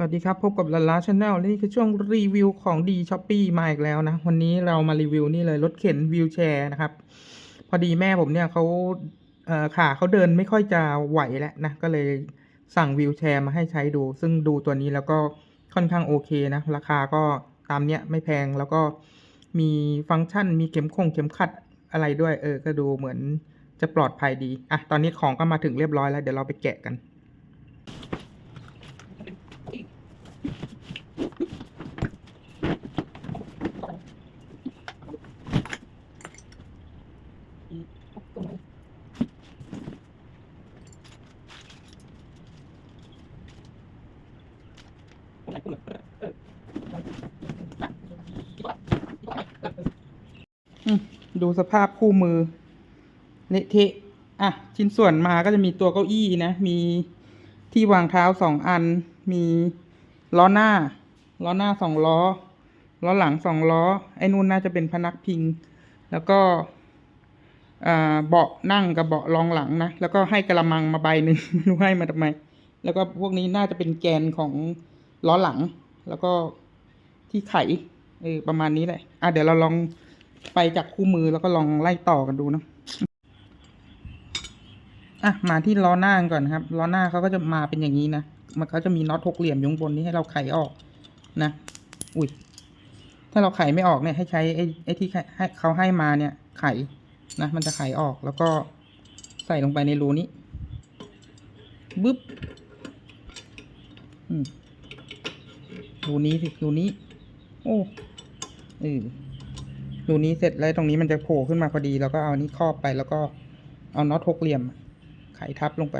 สวัสดีครับ พบกับลาลาชาแนลนี่คือช่วงรีวิวของดีช้อปปี้มาอีกแล้วนะ วันนี้เรามารีวิวนี่เลยรถเข็นวิวแชร์นะครับ พอดีแม่ผมเนี่ยเขาเอ่อขาเขาเดินไม่ค่อยจะไหวแล้วนะ ก็เลยสั่งวิวแชร์มาให้ใช้ดู ซึ่งดูตัวนี้แล้วก็ค่อนข้างโอเคนะ ราคาก็ตามเนี้ยไม่แพงแล้วก็มีฟังก์ชันมีเข็มคงเข็มขัดอะไรด้วย เออ ก็ดูเหมือนจะปลอดภัยดี อะ ตอนนี้ของก็มาถึงเรียบร้อยแล้ว เดี๋ยวเราไปแกะกัน อืม ดูสภาพคู่มือเละเทะอะชิ้นส่วนมาก็จะมีตัวเก้าอี้นะ มีที่วางเท้าสองอัน มีล้อหน้า ล้อหน้าสองล้อ ล้อหลังสองล้อ ไอ้นู่นน่าจะเป็นพนักพิง แล้วก็อ่าเบาะนั่งกับเบาะรองหลังนะ แล้วก็ให้กระมังมาใบหนึ่งไม่รู้ให้มาทำไม แล้วก็พวกนี้น่าจะเป็นแกนของล้อหลัง แล้วก็ที่ไขเออประมาณนี้แหละ อะเดี๋ยวเราลอง ไปจากคู่มือแล้วก็ลองไล่ต่อกันดูเนาะอะมาที่ล้อหน้าก่อนครับล้อหน้าเขาก็จะมาเป็นอย่างนี้นะมันเขาจะมีน็อตหกเหลี่ยมอยู่ข้งบนนี้ให้เราไขออกนะอุ้ยถ้าเราไขไม่ออกเนี่ยให้ใช้ไอ้ไอ้ที่ให้เขาให้มาเนี่ย ไขนะมันจะไขออกแล้วก็ใส่ลงไปในรูนี้บึ๊บอืมรูนี้สิรูนี้ โอ้เออ รูนี้เสร็จแล้วตรงนี้มันจะโผล่ขึ้นมาพอดี แล้วก็เอานี้ครอบไปแล้วก็เอาน็อตหกเหลี่ยม ไขทับลงไป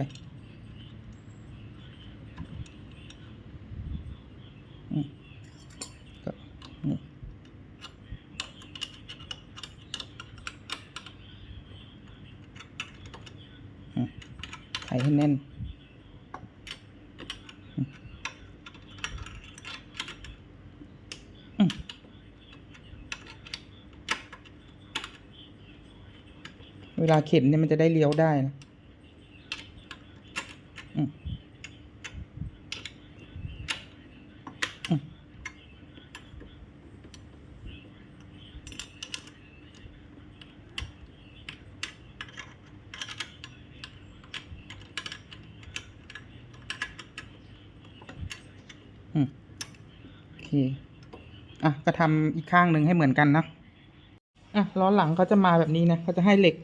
ไขให้แน่นอืมอืม เว ลาเข็นเนี่ยมันจะได้เลี้ยวได้นะอืมโอเค อะ ก็ทำอีกข้างหนึ่งให้เหมือนกันนะ อะ ล้อหลังเขาจะมาแบบนี้นะเขาจะให้เหล็ก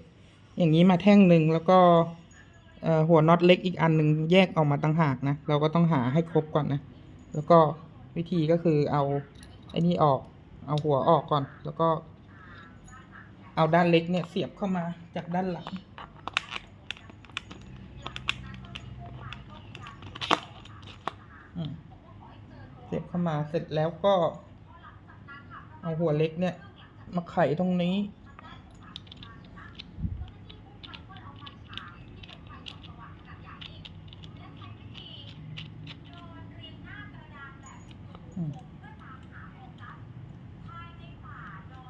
อย่างนี้มาแท่งหนึ่งแล้วก็หัวน็อตเล็กอีกอันหนึ่งแยกออกมาต่างหากนะ เราก็ต้องหาให้ครบก่อนนะ แล้วก็วิธีก็คือเอาไอ้นี่ออก เอาหัวออกก่อน แล้วก็ เอาด้านเล็กเนี่ยเสียบเข้ามาจากด้านหลัง เสียบเข้ามาเสร็จแล้วก็ เอาหัวเล็กเนี่ย มาไขตรงนี้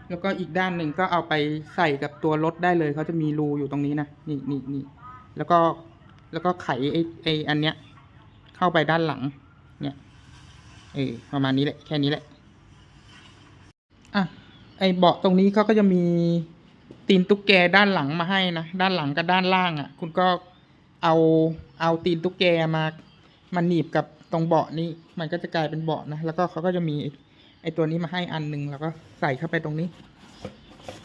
แล้วก็อีกด้านหนึ่งก็เอาไปใส่กับตัวรถได้เลยเขาจะมีรูอยู่ตรงนี้นะนี่นี่นี่แล้วก็แล้วก็ไขไอ้ไอ้อันเนี้ย เข้าไปด้านหลัง เนี่ยเออประมาณนี้แหละแค่นี้แหละอะไอเบาะตรงนี้เขาก็จะมีตีนตุ๊กแกด้านหลังมาให้นะด้านหลังกับด้านล่างอะ่ะ คุณก็เอาเอาตีนตุ๊กแกมามาหนีบกับตรงเบาะนี้ มันก็จะกลายเป็นเบาะนะแล้วก็เขาก็จะมี ไอตัวนี้มาให้อันหนึ่งแล้วก็ใส่เข้าไปตรงนี้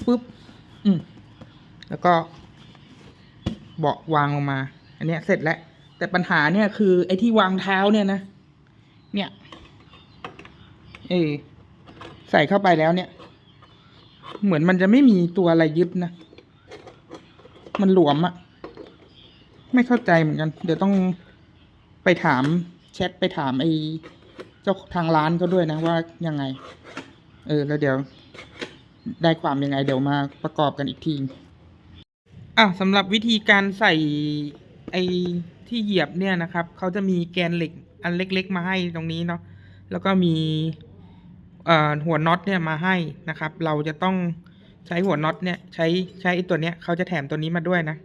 ปุ๊บ อืม แล้วก็เบาะวางลงมา อันเนี้ยเสร็จแล้ว แต่ปัญหาเนี่ยคือไอที่วางเท้าเนี่ยนะ เนี่ย เอใส่เข้าไปแล้วเนี่ย เหมือนมันจะไม่มีตัวอะไรยึดนะ มันหลวมอะไม่เข้าใจเหมือนกัน เดี๋ยวต้องไปถามแชทไปถามไอ้ จ้าทางร้านเขาด้วยนะว่ายังไง เออ แล้วเดี๋ยว ได้ความยังไง เดี๋ยวมาประกอบกันอีกทีอะสำหรับวิธีการใส่ไอ้ที่เหยียบเนี่ยนะครับเขาจะมีแกนเหล็กอันเล็ก ๆ มาให้ตรงนี้เนาะแล้วก็มีหัวน็อตเนี่ยมาให้นะครับ เราจะต้องใช้หัวน็อตเนี่ยใช้ใช้ตัวเนี้ยเขาจะแถมตัวนี้มาด้วยนะ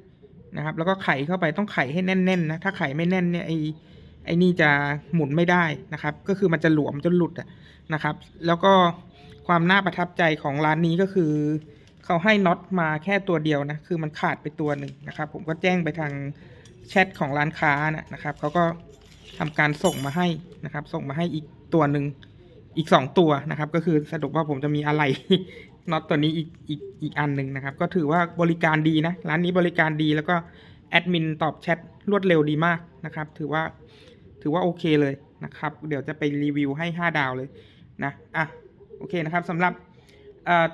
นะครับ แล้วก็ไขเข้าไปต้องไขให้แน่นๆนะถ้าไขไม่แน่นเนี่ยไอ ไอ้นี่จะหมุนไม่ได้นะครับ ก็คือมันจะหลวมจนหลุดนะครับ แล้วก็ความน่าประทับใจของร้านนี้ก็คือเขาให้น็อตมาแค่ตัวเดียวนะคือมันขาดไปตัวหนึ่งนะครับ ผมก็แจ้งไปทางแชทของร้านค้านะนะครับเขาก็ทำการส่งมาให้นะครับ ส่งมาให้อีกตัวหนึ่งอีกสองตัวนะครับ ก็คือสรุปว่าผมจะมีอะไรน็อตตัวนี้อีกอีกอีกอันหนึ่งนะครับ ก็ถือว่าบริการดีนะร้านนี้บริการดีแล้วก็แอดมินตอบแชทรวดเร็วดีมากนะครับ ถือว่า ถือว่าโอเคเลยนะครับ เดี๋ยวจะไปรีวิวให้ 5 ดาวเลยนะ อะ โอเคนะครับสำหรับ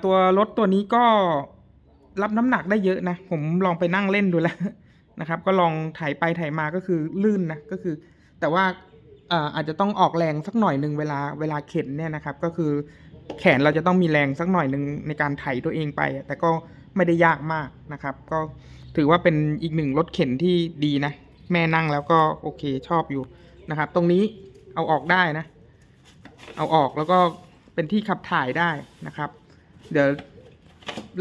ตัวรถตัวนี้ก็รับน้ำหนักได้เยอะนะ ผมลองไปนั่งเล่นดูแล้วนะครับ ก็ลองถ่ายไปถ่ายมาก็คือลื่นนะ ก็คือ แต่ว่าอาจจะต้องออกแรงสักหน่อยหนึ่งเวลาเวลาเข็นเนี่ยนะครับ ก็คือแขนเราจะต้องมีแรงสักหน่อยหนึ่งในการไถตัวเองไป แต่ก็ไม่ได้ยากมากนะครับ ก็ถือว่าเป็นอีกหนึ่งรถเข็นที่ดีนะ แม่นั่งแล้วก็โอเคชอบอยู่ นะครับ ตรงนี้เอาออกได้นะ เอาออกแล้วก็เป็นที่ขับถ่ายได้นะครับ เดี๋ยว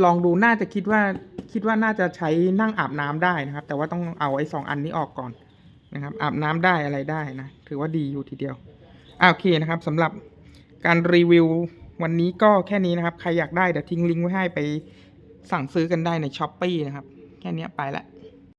ลองดูน่าจะคิดว่าคิดว่าน่าจะใช้นั่งอาบน้ำได้นะครับ แต่ว่าต้องเอาไอ้สองอันนี้ออกก่อนนะครับ อาบน้ำได้อะไรได้นะ ถือว่าดีอยู่ทีเดียวอ่าโอเคนะครับสำหรับการรีวิววันนี้ก็แค่นี้นะครับ ใครอยากได้เดี๋ยวทิ้งลิงก์ไว้ให้ไปสั่งซื้อกันได้ในช้อปปีนะครับ แค่นี้ไปละ